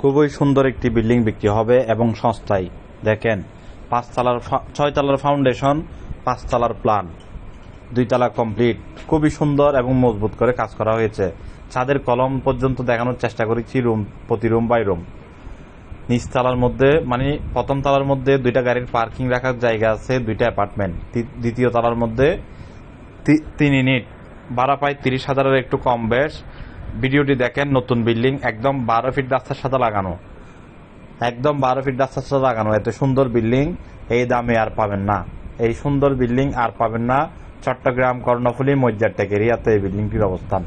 খুবই সুন্দর একটি বিল্ডিং বিক্রি হবে এবং সস্তায়। দেখেন, পাঁচতলার ছয়তলার ফাউন্ডেশন পাঁচতলার প্ল্যান দুইতলা কমপ্লিট খুবই সুন্দর এবং মজবুত করে কাজ করা হয়েছে। ছাদের কলম পর্যন্ত দেখানোর চেষ্টা করেছি রুম প্রতি রুম বাই রুম নিচতলার মধ্যে মানে প্রথম তলার মধ্যে দুইটা গাড়ির পার্কিং রাখার জায়গা আছে, দুইটা অ্যাপার্টমেন্ট দ্বিতীয় তলার মধ্যে তিন ইউনিট ভাড়া পায় তিরিশ হাজারের একটু কম বেশ। ভিডিওটি দেখেন, নতুন বিল্ডিং, একদম বারো ফিট রাস্তার সাথে লাগানো। একদম বারো ফিট রাস্তার সাথে লাগানো, এত সুন্দর বিল্ডিং, এই দামে আর পাবেন না। এই সুন্দর বিল্ডিং আর পাবেন না, চট্টগ্রাম, কর্ণফুলী, মজ্জারটেক এরিয়াতে এই বিল্ডিংটির অবস্থান।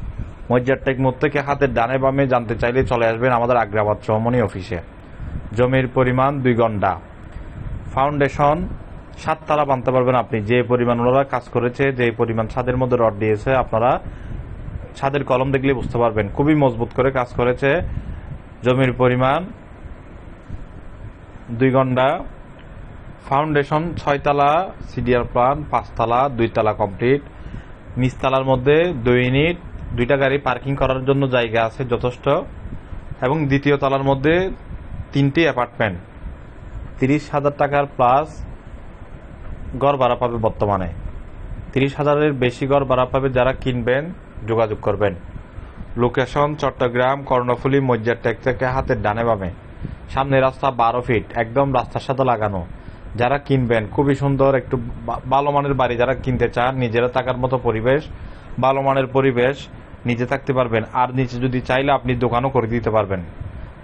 মজ্জারটেক মোড় থেকে হাতের ডানে বামে জানতে চাইলে চলে আসবেন আমাদের আগ্রাবাদ চৌমনি অফিসে। জমির পরিমাণ দুই ঘণ্টা। ফাউন্ডেশন, সাততলা বানতে পারবেন আপনি। যে পরিমাণ ওনারা কাজ করেছে, যে পরিমাণ ছাদের মধ্যে রড দিয়েছে, আপনারা ছাদের কলম দেখলে বুঝতে পারবেন। খুবই মজবুত করে কাজ করেছে। জমির পরিমাণ দুই ঘণ্টা। ফাউন্ডেশন ছয়তলা, সিডিআর প্লান পাঁচতলা, দুইতলা কমপ্লিট। নিচতলার মধ্যে দুই ইউনিট। দুইটা গাড়ি পার্কিং করার জন্য জায়গা আছে যথেষ্ট। এবং দ্বিতীয় তলার মধ্যে তিনটি অ্যাপার্টমেন্ট। তিরিশ হাজার টাকার প্লাস গড় ভাড়া পাবে বর্তমানে। তিরিশ হাজারের বেশি গড় ভাড়া পাবে যারা কিনবেন। যোগাযোগ করবেন। লোকেশন চট্টগ্রাম কর্ণফুলী মজ্জারটেক থেকে হাতের ডানে বামে। সামনে রাস্তা বারো ফিট একদম রাস্তার সাথে লাগানো। যারা কিনবেন, খুবই সুন্দর একটু ভালো মানের বাড়ি যারা কিনতে চান, নিজেরা থাকার মতো পরিবেশ, ভালো মানের পরিবেশ, নিজে থাকতে পারবেন। আর নিচে যদি চাইলে আপনি দোকানও করে দিতে পারবেন।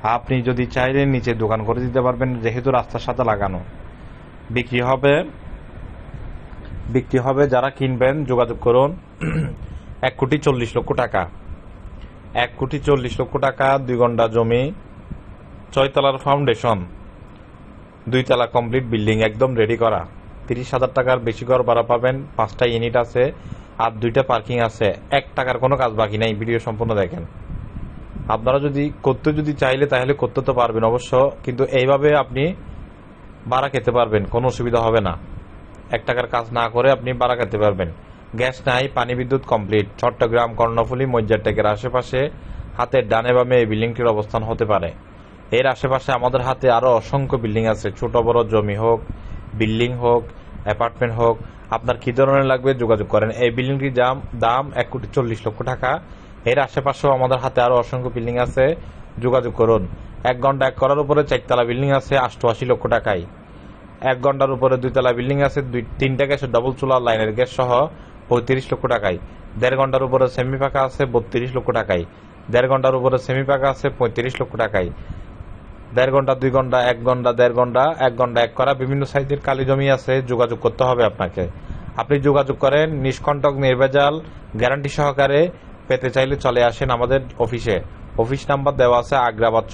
আপনি যদি চাইলে নিচে দোকান করে দিতে পারবেন, যেহেতু রাস্তার সাথে লাগানো। বিক্রি হবে বিক্রি হবে, যারা কিনবেন, যোগাযোগ করুন। এক কোটি চল্লিশ লক্ষ টাকা। এক কোটি চল্লিশ লক্ষ টাকা, দুই ঘণ্টা জমি, ছয়তলার ফাউন্ডেশন, দুইতলা কমপ্লিট বিল্ডিং একদম রেডি করা। তিরিশ হাজার টাকার বেশি ঘর ভাড়া পাবেন, পাঁচটা ইউনিট আছে আর দুইটা পার্কিং আছে। এক টাকার কোনো কাজ বাকি নাই, ভিডিও সম্পূর্ণ দেখেন। আপনারা যদি করতে যদি চাইলে তাহলে করতে তো পারবেন অবশ্য, কিন্তু এইভাবে আপনি ভাড়া খেতে পারবেন, কোনো অসুবিধা হবে না। এক টাকার কাজ না করে আপনি ভাড়া খেতে পারবেন। গ্যাস নাই, পানি বিদ্যুৎ কমপ্লিট। চট্টগ্রাম, কর্ণফুলী মজ্জারটেকের আশেপাশে হাতের ডানে বামে এই বিল্ডিংটির অবস্থান হতে পারে। এর আশেপাশে আমাদের হাতে আরও অসংখ্য বিল্ডিং আছে। ছোট, বড়, জমি হোক, বিল্ডিং হোক, অ্যাপার্টমেন্ট হোক, আপনার কি ধরনের লাগবে যোগাযোগ করেন। এই বিল্ডিংটির দাম দাম এক কোটি চল্লিশ লক্ষ টাকা। এর আশেপাশেও আমাদের হাতে আরও অসংখ্য বিল্ডিং আছে। যোগাযোগ করুন। এক ঘণ্টা এক করার উপরে চারতলা বিল্ডিং আছে অষ্টআশি লক্ষ টাকায়। এক ঘণ্টার উপরে দুইতলা বিল্ডিং আছে, দুই তিনটা গ্যাসের ডবল চুলা, লাইনের গ্যাস সহ পঁয়ত্রিশ লক্ষ টাকায়। দেড় ঘণ্টার উপরে সেমি পাকা আছে, বত্রিশ লক্ষ টাকায়। দেড় ঘণ্টার উপরে সেমি পাকা আছে, পঁয়ত্রিশ লক্ষ টাকায়। দেড় ঘণ্টা, দুই ঘণ্টা, এক ঘণ্টা, দেড় ঘণ্টা, এক ঘণ্টা, এক করা বিভিন্ন সাইজের কালি জমি আছে, যোগাযোগ করতে হবে আপনাকে। আপনি যোগাযোগ করেন, নিষ্কণ্টক, নির্ভেজাল, গ্যারান্টি সহকারে পেতে চাইলে চলে আসেন আমাদের অফিসে। অফিস নাম্বার দেওয়া আছে আগ্রাবাদ